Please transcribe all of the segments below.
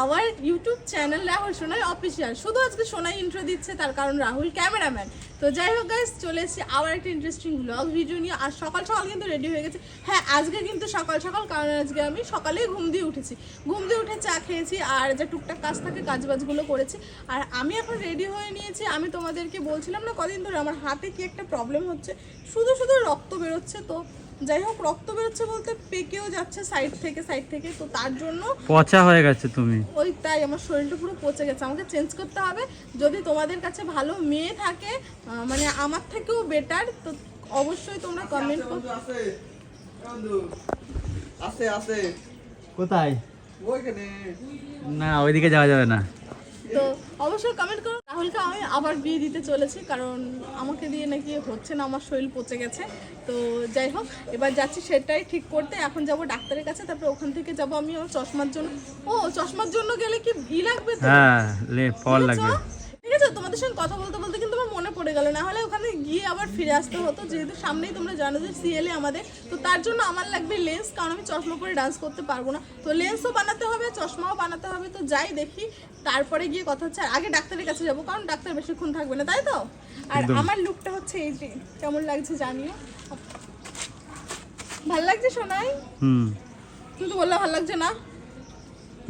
Our YouTube channel Rahul Sonai official শুধু আজকে Sonai intro দিচ্ছে, তার কারণ রাহুল ক্যামেরাম্যান তো যাই হোক গাইজ চলে এসেছি আবার একটা ইন্টারেস্টিং ব্লগ ভিডিও নিয়ে। আর সকাল সকাল কিন্তু রেডি হয়ে গেছে। হ্যাঁ আজকে কিন্তু সকাল সকাল, কারণ আজকে আমি সকালেই ঘুম দিয়ে উঠেছি। ঘুম দিয়ে উঠে চা খেয়েছি, আর যে টুকটাক কাজ থাকে কাজ বাজগুলো করেছি। আর আমি এখন রেডি হয়ে নিয়েছি। আমি তোমাদেরকে বলছিলাম না, কদিন ধরে আমার হাতে কি একটা প্রবলেম হচ্ছে? শুধু শুধু রক্ত বেরোচ্ছে তো। যাই হোক রক্ত বেরোচ্ছে বলতে পেকেও যাচ্ছে সাইড থেকে সাইড থেকে তো তার জন্য পচা হয়ে গেছে তুমি। ওই তাই আমার শরীরটা পুরো পচে গেছে। আমাকে চেঞ্জ করতে হবে। যদি তোমাদের কাছে ভালো মেয়ে থাকে মানে আমার থেকেও বেটার তো অবশ্যই তোমরা কমেন্ট করো। আছে বন্ধু আছে আছে কোথায়? ওইখানে। না ওইদিকে যাওয়া যাবে না। তো অবশ্যই কমেন্ট করো। রাহুলকে আমি আবার বিয়ে দিতে চলেছি কারণ আমাকে দিয়ে নাকি হচ্ছে না আমার শরীর পচে গেছে। তো যাই হোক এবার যাচ্ছি সেটাই ঠিক করতে। এখন যাব ডাক্তারের কাছে তারপরে ওখান থেকে যাব আমি আমার চশমার জন্য। ও চশমার জন্য গেলে কি ই লাগবে তো? হ্যাঁ লে ফল লাগবে। ঠিক আছে তোমাদের সঙ্গে কথা বলতে বলতে কিন্তু পড়ে গেল না হলে ওখানে গিয়ে আবার ফিরে আসতে হতো। যেহেতু সামনেই তোমরা জানো যে সিএলএ আমাদের তো তার জন্য আমার লাগবে লেন্স কারণ আমি চশমা পরে ডান্স করতে পারব না। তো লেন্সও বানাতে হবে চশমাও বানাতে হবে তো যাই দেখি। তারপরে গিয়ে কথা হচ্ছে আগে ডাক্তারের কাছে যাব কারণ ডাক্তার বেশিক্ষণ থাকবে না তাই তো? আর আমার লুকটা হচ্ছে এই যে কেমন লাগছে জানিও। ভালো লাগছে শোনাই হুম। কিন্তু বললে ভালো লাগছে না?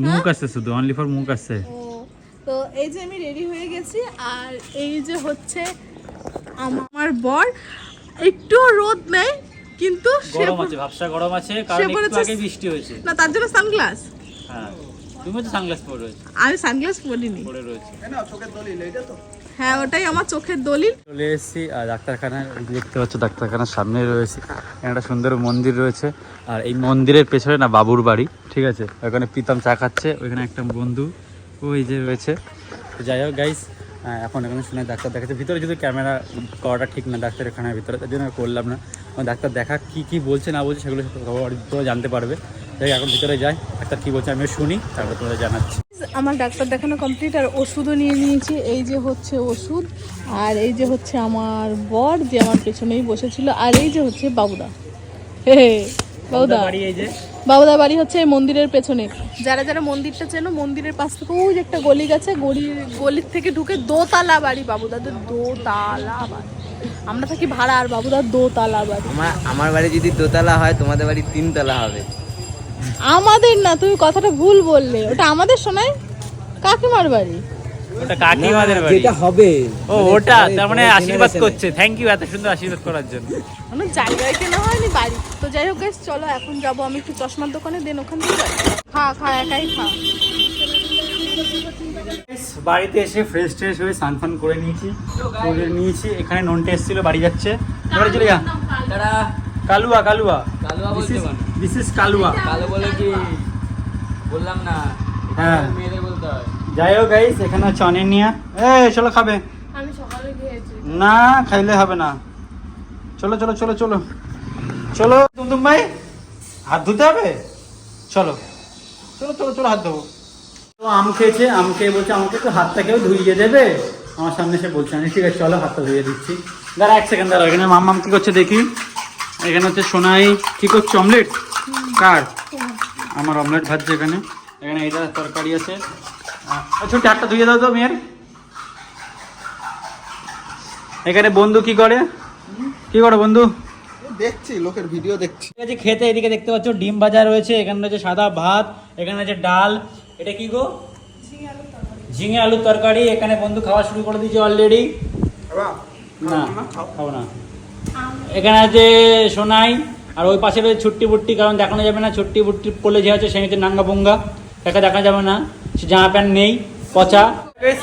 মুখ আছে শুধু অনলি ফর মুখ আছে। ও তো এই যে আমি রেডি হয়ে গেছি আর এই যে হচ্ছে আমার বর। একটু রোদ নেই কিন্তু গরম আছে ভাবসা গরম আছে কারণ একটু আগে বৃষ্টি হয়েছে। না তার জন্য সানগ্লাস। হ্যাঁ তুমি তো সানগ্লাস পরে রয়েছে। আমি সানগ্লাস পরিনি। পরে রয়েছে। না চোখের দলিল এটা তো। হ্যাঁ ওটাই আমার চোখের দলিল। চলে এসেছি আর ডাক্তারখানায় দেখতে পাচ্ছ ডাক্তারখানার সামনে রয়েছে। একটা সুন্দর মন্দির রয়েছে আর এই মন্দিরের পেছনে না বাবুর বাড়ি ঠিক আছে? ওখানে প্রীতম চা খাচ্ছে ওইখানে একটা বন্ধু। ওই যে রয়েছে। যাই হোক গাইস এখন এখানে শুনে ডাক্তার দেখাচ্ছে। ভিতরে যদি ক্যামেরা করাটা ঠিক না ডাক্তারখানার ভিতরে তার জন্য করলাম না। ডাক্তার দেখা কি কি বলছে না বলছে সেগুলো তোমরা জানতে পারবে। হোক, এখন ভিতরে যাই। ডাক্তার কি বলছে আমিও শুনি তারপর তোমরা জানাচ্ছি। আমার ডাক্তার দেখানো কমপ্লিট আর ওষুধও নিয়ে নিয়েছি। এই যে হচ্ছে ওষুধ আর এই যে হচ্ছে আমার বর যে আমার পেছনেই বসেছিল আর এই যে হচ্ছে বাবুদা। হে হে, বাবুদা। বাড়ি এই যে। বাবুদা বাড়ি হচ্ছে এই মন্দিরের পেছনে। যারা যারা মন্দিরটা চেনো মন্দিরের পাশ থেকে ওই একটা গলি গেছে গলি গলির থেকে ঢুকে দোতলা বাড়ি বাবুদাদের দোতলা বাড়ি। আমরা থাকি ভাড়া আর বাবুদার দোতলা বাড়ি। আমার আমার বাড়ি যদি দোতলা হয় তোমাদের বাড়ি তিনতলা হবে। আমাদের না তুমি কথাটা ভুল বললে। ওটা আমাদের শোনায় কাকিমার বাড়ি। ওটা কাকিমাদের বাড়ি। যেটা হবে। ও ওটা তার মানে আশীর্বাদ করছে। থ্যাংক ইউ এত সুন্দর আশীর্বাদ করার জন্য। কোনো জায়গায় কেনা হয়নি বাড়ি। তো যাই হোক চলো এখন যাব আমি একটু চশমার দোকানে দেন ওখান থেকে যাই। খা খা একাই খা। বাড়িতে এসে ফ্রেশ ট্রেশ হয়ে স্নান ফান করে নিয়েছি করে নিয়েছি। এখানে ননটে এসেছিল বাড়ি যাচ্ছে। এবারে চলে যা। কালুয়া কালুয়া। কালুয়া বলতে পারো। This is Kalua. কালো বলে কি? বললাম না। হ্যাঁ। হয় যাই হোক গাইস এখানে আছে অনেনিয়া এ চলো খাবে। আমি সকালে খেয়েছি। না খাইলে হবে না। চলো চলো চলো চলো। চলো তুমতুম ভাই হাত ধুতে হবে? চলো। চলো চলো চলো হাত ধোবো। তো আম খেয়েছে আম খেয়ে বলছে আমাকে একটু হাতটাকেও ধুইয়ে দেবে? আমার সামনে সে বলছে আমি ঠিক আছে চলো হাতটা ধুইয়ে দিচ্ছি। দাঁড়া এক সেকেন্ড দাঁড়া এখানে মাম্মাম কি করছে দেখি। এখানে হচ্ছে সোনাই কি করছে অমলেট কার? আমার অমলেট ভাজছে এখানে। এখানে এটা তরকারি আছে। ছোট হাতটা ধুইয়ে দাও তো মেয়ের। এখানে বন্ধু কি করে? কি করে বন্ধু? দেখছি লোকের ভিডিও দেখছি। ঠিক আছে খেতে এদিকে দেখতে পাচ্ছ ডিম ভাজা রয়েছে এখানে রয়েছে সাদা ভাত এখানে আছে ডাল। এটা কি গো? ঝিঙে আলুর তরকারি এখানে বন্ধু খাওয়া শুরু করে দিয়েছে অলরেডি না খাব না। এখানে আছে সোনাই আর ওই পাশে রয়েছে ছুট্টি বুট্টি কারণ দেখানো যাবে না ছুট্টি বুট্টি পড়লে যে হচ্ছে সেই হচ্ছে নাঙ্গা পুঙ্গা। তাকে দেখা যাবে না। সে জামা প্যান্ট নেই পচা।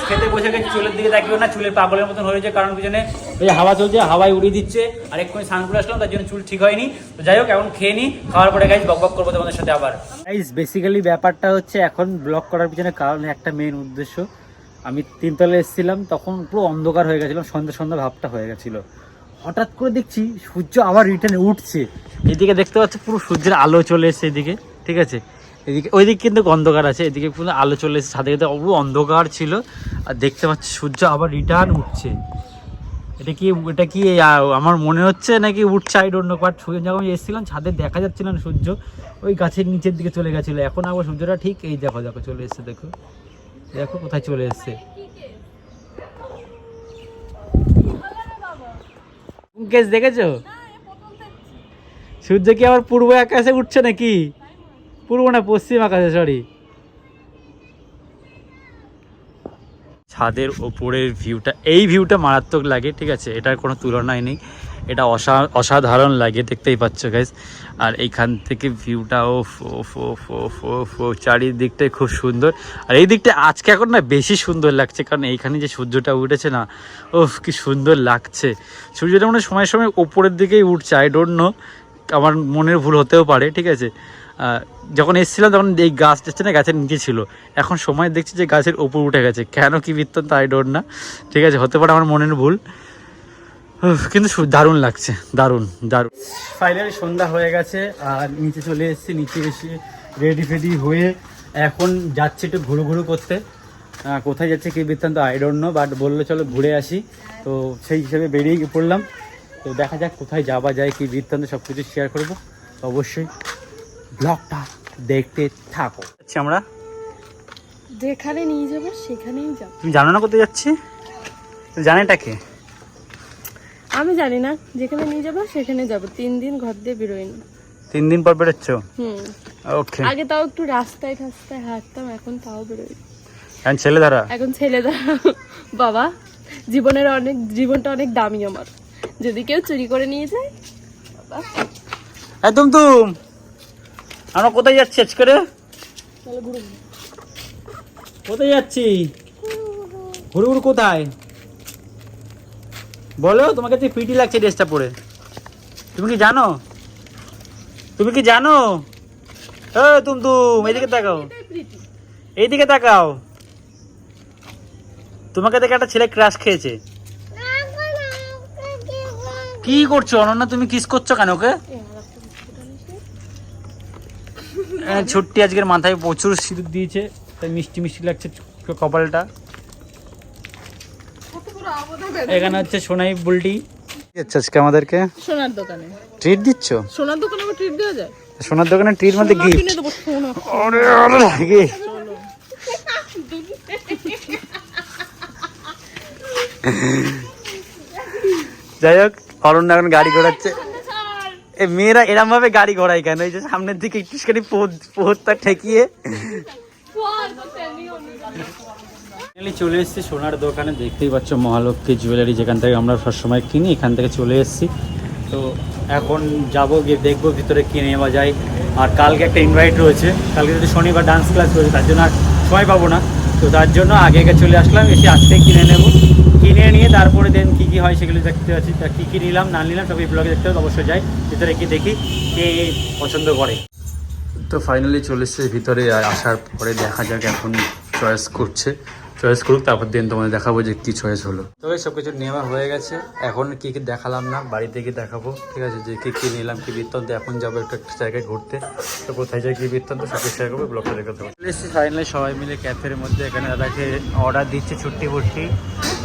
খেতে বসে গেছে চুলের দিকে তাকিও না চুলের পাগলের মতন হয়েছে কারণ পিছনে ওই যে হাওয়া চলছে হাওয়ায় উড়িয়ে দিচ্ছে আর এক্ষুনি স্নান করে আসলাম তার জন্য চুল ঠিক হয়নি। তো যাই হোক এখন খেয়ে নি খাওয়ার পরে গাইজ বক বক করব তোমাদের সাথে আবার। গাইজ বেসিক্যালি ব্যাপারটা হচ্ছে এখন ব্লগ করার পিছনে কারণ একটা মেন উদ্দেশ্য। আমি তিনতলে এসেছিলাম তখন পুরো অন্ধকার হয়ে গেছিলাম সন্ধ্যা সন্ধ্যা ভাবটা হয়ে গেছিল। হঠাৎ করে দেখছি সূর্য আবার রিটার্নে উঠছে। এদিকে দেখতে পাচ্ছি পুরো সূর্যের আলো চলে এসেছে এদিকে ঠিক আছে? এদিকে ওইদিকে কিন্তু অন্ধকার আছে। এদিকে পুরো আলো চলে এসেছে। সাথে সাথে পুরো অন্ধকার ছিল। আর দেখতে পাচ্ছি সূর্য আবার রিটার্ন উঠছে। এটা কি এটা কি আমার মনে হচ্ছে নাকি উঠছে? আই ডোন্ট নো বাট সূর্য যখন এসেছিলাম ছাদে দেখা যাচ্ছিল না সূর্য। ওই গাছের নিচের দিকে চলে গেছিল। এখন আবার সূর্যটা ঠিক এই দেখো দেখো চলে এসছে দেখো। দেখো কোথায় চলে এসছে। দেখেছ। সূর্য কি আবার পূর্ব আকাশে উঠছে নাকি? পূর্ব না পশ্চিম আকাশে সরি ছাদের ওপরের ভিউটা এই ভিউটা মারাত্মক লাগে, ঠিক আছে? এটার কোনো তুলনায় নেই। এটা অসা, অসাধারণ লাগে, দেখতেই পাচ্ছ গাইজ আর এইখান থেকে ভিউটা ও ফো চারিদিকটাই খুব সুন্দর। আর এই দিকটা আজকে এখন না বেশি সুন্দর লাগছে, কারণ এইখানে যে সূর্যটা উঠেছে না ও কি সুন্দর লাগছে। সূর্যটা মানে সময় সময় ওপরের দিকেই উঠছে আই ডোন্ট নো আমার মনের ভুল হতেও পারে, ঠিক আছে? যখন এসেছিলাম, তখন এই গাছ দেখছে না, গাছের নিচে ছিল। এখন সময় দেখছি যে গাছের ওপর উঠে গেছে। কেন কি বৃত্তান্ত আই ডোন্ট না ঠিক আছে, হতে পারে আমার মনের ভুল। কিন্তু দারুণ লাগছে, দারুণ দারুণ। ফাইনালি সন্ধ্যা হয়ে গেছে, আর নিচে চলে এসেছি, নিচে এসে রেডি ফেডি হয়ে এখন যাচ্ছে একটু ঘুরু ঘুরু করতে। কোথায় যাচ্ছে কি বৃত্তান্ত আই ডোন্ট নো বাট বলল চলো ঘুরে আসি। তো সেই হিসেবে বেরিয়ে পড়লাম। তো দেখা যাক কোথায় যাওয়া যায়, কি বৃত্তান্ত সব কিছু শেয়ার করব। অবশ্যই। ব্লগটা দেখতে থাকো। আচ্ছা আমরা। যেখানে নিয়ে যাব সেখানেই যাব। তুমি জানো না কোথায় যাচ্ছি? জানেটা কে? আমি জানি না যেখানে নিয়ে যাব সেখানে যাব। তিন দিন ঘর দিয়ে বেরোয়নি তিন দিন পর বেরোচ্ছ? হুম। ওকে আগে তাও একটু রাস্তায় টাস্তায় হাঁটতাম এখন তাও বেরোই। এখন ছেলে ধারা এখন ছেলেরা বাবা জীবনের অনেক জীবনটা অনেক দামি আমার। যদি কেউ চুরি করে নিয়ে যায় বাবা। একদম তুম! আমরা কোথায় যাচ্ছি আজকে রে? কোথায় যাচ্ছি? ঘুরে ঘুরে কোথায়? বলো তোমাকে তো পিটি লাগছে ড্রেসটা পরে। তুমি কি জানো? তুমি কি জানো? ও তুম তুম এইদিকে তাকাও। এইদিকে তাকাও। তোমাকে দেখে একটা ছেলে ক্রাশ খেয়েছে। কি করছ? অনন্যা তুমি কিস করছ কেন ওকে এখানে ছোট্টি আজকের মাথায় প্রচুর সিঁদুর দিয়েছে তাই মিষ্টি মিষ্টি লাগছে কপালটা। এখানে হচ্ছে সোনাই বুলটি আচ্ছা আজকে আমাদেরকে? সোনার দোকানে। ট্রিট দিচ্ছ? সোনার দোকানে ট্রিট দেওয়া যায়? সোনার দোকানে ট্রিট মধ্যে গিফট লাগে যাই হোক অরণ্য এখন গাড়ি ঘোরাচ্ছে। মেয়েরা এরম ভাবে গাড়ি ঘোরায় কেন? এই যে সামনের দিকে একটুখানি পোহরটা ঠেকিয়ে। চলে এসেছি সোনার দোকানে, দেখতেই পাচ্ছ মহালক্ষ্মী জুয়েলারি যেখান থেকে আমরা সবসময় কিনি, এখান থেকে চলে এসেছি। তো এখন যাব গিয়ে, দেখব ভিতরে কি নেওয়া যায়। আর কালকে একটা ইনভাইট রয়েছে, কালকে যদি শনিবার ডান্স ক্লাস রয়েছে, তার জন্য আর সময় পাবো না। তো তার জন্য আগে আগে চলে আসলাম, এসে আজকে কিনে নেব। কিনে নিয়ে তারপরে দেন কী কী হয় সেগুলো দেখতে পাচ্ছি। তা কী কী নিলাম, না নিলাম সব এই ব্লগে দেখতে হবে, অবশ্যই যাই। ভিতরে কি দেখি কে পছন্দ করে। তো ফাইনালি চলে এসেছে, ভিতরে আসার পরে দেখা যাক এখন চয়েস করছে। চয়েস করুক তারপর দিন তোমাদের দেখাবো যে কি চয়েস হলো। তো এই সব কিছু নেওয়া হয়ে গেছে। এখন কি কি দেখালাম না বাড়িতে গিয়ে দেখাবো ঠিক আছে? যে কি কি নিলাম কি বৃত্তান্ত এখন যাব একটু একটা জায়গায় ঘুরতে। তো কোথায় যাই কি বৃত্তান্ত সব কিছু শেয়ার করব ব্লগটা দেখতে ফাইনালি সবাই মিলে ক্যাফের মধ্যে। এখানে দাদাকে অর্ডার দিচ্ছে ছুটি ফুটি।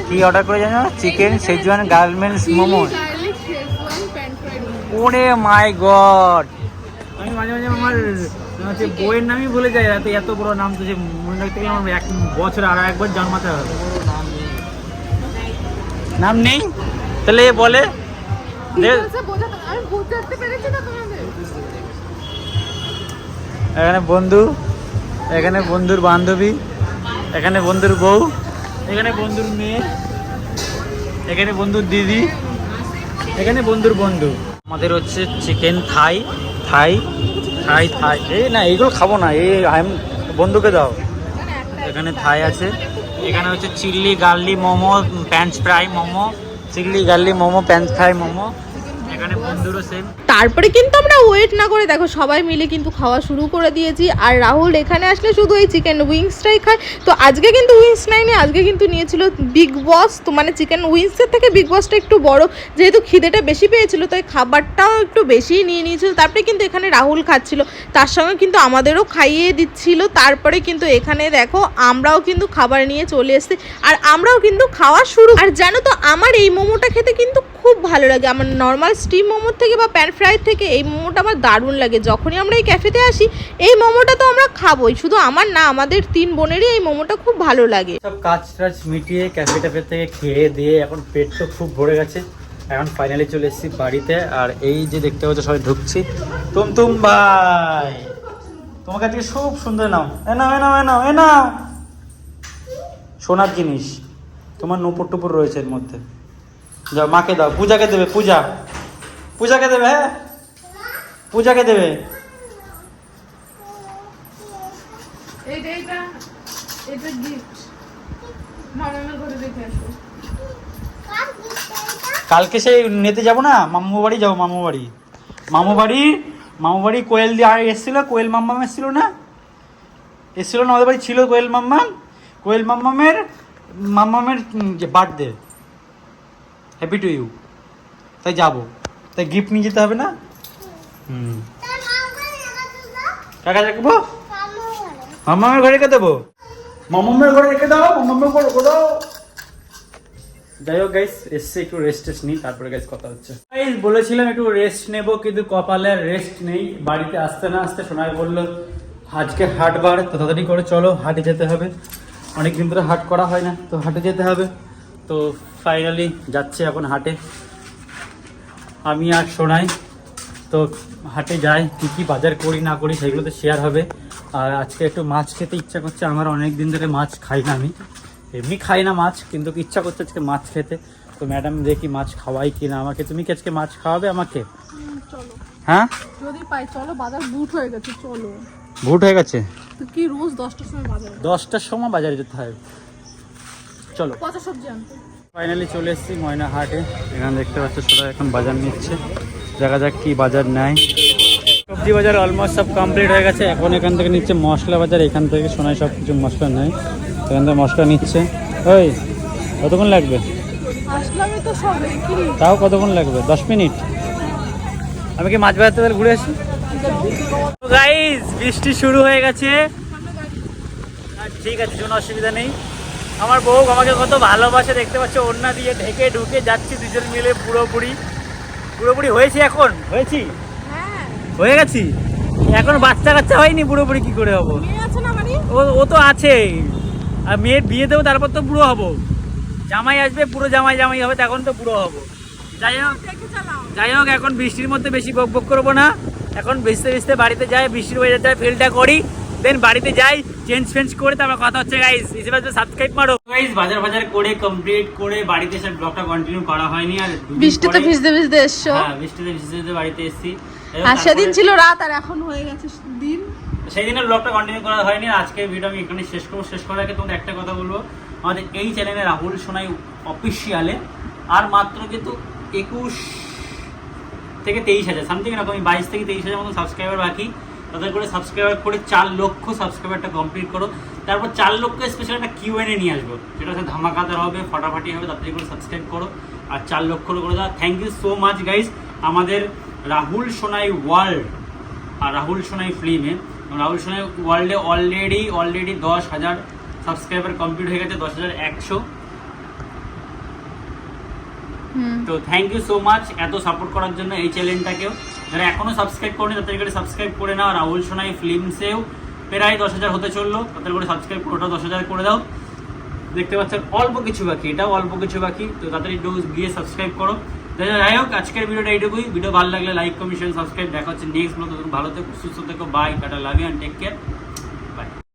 কি অর্ডার করে জানো? Chicken schezwan garments momo. ওরে মাই গড আমি মাঝে মাঝে আমার হচ্ছে বইয়ের নামই ভুলে যাই এত এত বড় নাম তো যে মনে রাখতে গেলে আমার এক বছর আর একবার জন্মাতে হবে। নাম নেই? তাহলে এ বলে। দে- আমি বোঝাতে পেরেছি না তোমাদের। এখানে বন্ধু এখানে বন্ধুর বান্ধবী এখানে বন্ধুর বউ এখানে বন্ধুর মেয়ে এখানে বন্ধুর দিদি এখানে বন্ধুর বন্ধু। আমাদের হচ্ছে চিকেন থাই থাই থাই থাই। এই না, এইগুলো খাব না। এই বন্ধুকে দাও। এখানে থাই আছে। এখানে হচ্ছে chilli, garlic, momo pans fry, momo, chilli, garlic, momo pans fry, momo. তারপরে কিন্তু আমরা ওয়েট না করে, দেখো সবাই মিলে কিন্তু খাওয়া শুরু করে দিয়েছি। আর রাহুল এখানে আসলে শুধু এই চিকেন উইংসটাই খায়। তো আজকে কিন্তু উইংস নেয়নি আজকে কিন্তু নিয়েছিল বিগ বস তো মানে চিকেন উইংসের থেকে বিগ বসটা একটু বড়। যেহেতু খিদেটা বেশি পেয়েছিল, তাই খাবারটাও একটু বেশিই নিয়ে নিয়েছিল। তারপরে কিন্তু এখানে রাহুল খাচ্ছিল। তার সঙ্গে কিন্তু আমাদেরও খাইয়ে দিচ্ছিল। তারপরে কিন্তু এখানে দেখো আমরাও কিন্তু খাবার নিয়ে চলে এসেছি। আর আমরাও কিন্তু খাওয়া শুরু আর জানো তো, আমার এই মোমোটা খেতে কিন্তু খুব ভালো লাগে। আমার নর্মাল স্টিম মোমোর থেকে বা প্যান ফ্রাই থেকে এই মোমোটা আমার দারুণ লাগে। যখনই আমরা এই ক্যাফেতে আসি, এই মোমোটা তো আমরা খাবোই। শুধু আমার না, আমাদের তিন বোনেরই এই মোমোটা খুব ভালো লাগে। সব কাজ টাজ মিটিয়ে ক্যাফে ট্যাফে থেকে খেয়ে দিয়ে এখন পেট তো খুব ভরে গেছে। এখন ফাইনালি চলে এসেছি বাড়িতে। আর এই যে দেখতে পাচ্ছ, সবাই ঢুকছি। তুম তুম ভাই! তোমাকে আজকে খুব সুন্দর নাও এ নাও এ নাও এ নাও এ নাও! সোনার জিনিস। তোমার নুপুর টুপুর রয়েছে এর মধ্যে। যাও মাকে দাও। পূজাকে দেবে পূজা। পূজাকে দেবে হ্যাঁ? পূজাকে দেবে। কালকে সেই নেতে যাব না? মামু বাড়ি যাব মামু বাড়ি। মামু বাড়ি মামু বাড়ি কোয়েল দিয়ে আর এসেছিল কোয়েল মাম্মাম এসেছিল না? এসেছিল না আমাদের বাড়ি ছিল কোয়েল মাম্মাম। কোয়েল মাম্মামের মাম্মামের যে বার্থডে হ্যাপি টু ইউ তাই যাব। তাই গিফট নিয়ে যেতে হবে না? হুম। কাকা রাখব মাম্মামের ঘরে রেখে দেবো। মাম্মামের ঘরে রেখে দাও মাম্মামের ঘরে রেখে দাও। যাই হোক গাইস এসছে একটু রেস্ট টেস্ট নিই তারপরে গাইস কথা হচ্ছে। গাইস বলেছিলাম একটু রেস্ট নেব কিন্তু কপালে রেস্ট নেই। বাড়িতে আসতে না আসতে সোনাই বলল আজকে হাটবার তো তাড়াতাড়ি করে চলো হাটে যেতে হবে। অনেক দিন ধরে হাট করা হয় না তো হাটে যেতে হবে। তো ফাইনালি যাচ্ছে এখন হাটে। আমি আর শোনাই তো হাটে যাই কী কী বাজার করি না করি সেগুলো তো শেয়ার হবে। আর আজকে একটু মাছ খেতে ইচ্ছা করছে আমার অনেক দিন ধরে মাছ খাই না আমি। এমনি খাই না মাছ কিন্তু ইচ্ছা করছে আজকে মাছ খেতে। তো ম্যাডাম দেখি মাছ খাওয়াই কি না আমাকে। তুমি কি আজকে মাছ খাওয়াবে আমাকে? চলো। হ্যাঁ? যদি পাই চলো বাজার বুট হয়ে গেছে চলো। ভুট হয়ে গেছে? তো কি রোজ দশটার সময় বাজার? দশটার সময় বাজারে যেতে হবে চলো। পচা সবজি আনতে। ফাইনালি চলে এসেছি ময়না হাটে এখানে দেখতে পাচ্ছ সবাই এখন বাজার নিচ্ছে। দেখা যাক কি বাজার নেয়। সবজি বাজার অলমোস্ট সব কমপ্লিট হয়ে গেছে। এখন এখান থেকে নিচ্ছে মশলা বাজার। এখান থেকে সোনায় সব কিছু মশলা নেয়। এখান থেকে মশলা নিচ্ছে। ওই কতক্ষণ লাগবে? তাও কতক্ষণ লাগবে? দশ মিনিট। আমি কি মাছ বাজার ঘুরে আসি? বৃষ্টি শুরু হয়ে গেছে। ঠিক আছে কোনো অসুবিধা নেই। আমার বউ আমাকে কত ভালোবাসে দেখতে পাচ্ছ ওড়না দিয়ে ঢেকে ঢুকে যাচ্ছি দুজন মিলে পুরোপুরি। পুরোপুরি হয়েছি এখন? হয়েছি? হ্যাঁ। হয়ে গেছি? এখন বাচ্চা কাচ্চা হয়নি পুরোপুরি কি করে হব? ও তো আছে। আর মেয়ের বিয়ে দেবো তারপর তো বুড়ো হব। জামাই আসবে পুরো জামাই জামাই হবে তখন তো বুড়ো হব। যাই হোক যাই হোক এখন বৃষ্টির মধ্যে বেশি বক বক করব না। এখন ভিজতে ভিজতে বাড়িতে যাই বৃষ্টির ওয়েদার যায় ফিলটা করি। দেন বাড়িতে যাই চেঞ্জ ফেঞ্জ করে তারপর কথা হচ্ছে গাইস হিসেবে সাবস্ক্রাইব মারো। গাইস বাজার বাজার করে কমপ্লিট করে বাড়িতে এসে ব্লগটা কন্টিনিউ করা হয়নি আর বৃষ্টিতে ভিজতে ভিজতে এসছো? হ্যাঁ বৃষ্টিতে ভিজতে ভিজতে বাড়িতে এসেছি। আর সেদিন ছিল রাত আর এখন হয়ে গেছে দিন। সেই দিনের ব্লগটা কন্টিনিউ করা হয়নি আর আজকের ভিডিও আমি এখানে শেষ করব। শেষ করার আগে তোমাদের একটা কথা বলব। আমাদের এই চ্যানেলে রাহুল সোনাই অফিসিয়ালে আর মাত্র কিন্তু একুশ থেকে তেইশ হাজার সামথিং এরকম বাইশ থেকে তেইশ হাজার মতো সাবস্ক্রাইবার বাকি। তাদের করে সাবস্ক্রাইবার করে চার লক্ষ সাবস্ক্রাইবারটা কমপ্লিট করো। তারপর চার লক্ষ স্পেশাল একটা কিউ এনে নিয়ে আসব। সেটা হচ্ছে ধামাকাদার হবে, ফাটাফাটি হবে তাড়াতাড়ি করে সাবস্ক্রাইব করো। আর চার লক্ষ করে দাও। Thank you so much guys আমাদের রাহুল সোনাই ওয়ার্ল্ড আর রাহুল সোনাই ফিল্মে রাহুল সোনাই ওয়ার্ল্ডে অলরেডি অলরেডি দশ হাজার সাবস্ক্রাইবার কমপ্লিট হয়ে গেছে, দশ হাজার একশো। তো থ্যাংক ইউ সো মাচ এত সাপোর্ট করার জন্য এই চ্যানেলটাকেও যারা এখনও সাবস্ক্রাইব করেনি, তাদের করে সাবস্ক্রাইব করে নাও। রাহুল সোনাই ফিল্মসেও প্রায় দশ হাজার হতে চলল। তাদের করে সাবস্ক্রাইব করে ওটা দশ হাজার করে দাও। দেখতে পাচ্ছেন, অল্প কিছু বাকি, এটাও অল্প কিছু বাকি। তো তাড়াতাড়ি একটু গিয়ে সাবস্ক্রাইব করো। যাই হোক- আজকের ভিডিওটা এইটুকুই। ভিডিও ভালো লাগলে লাইক কমিশন সাবস্ক্রাইব দেখা হচ্ছে নেক্সট ভালো থেকো, সুস্থ থেকো bye tata love and take care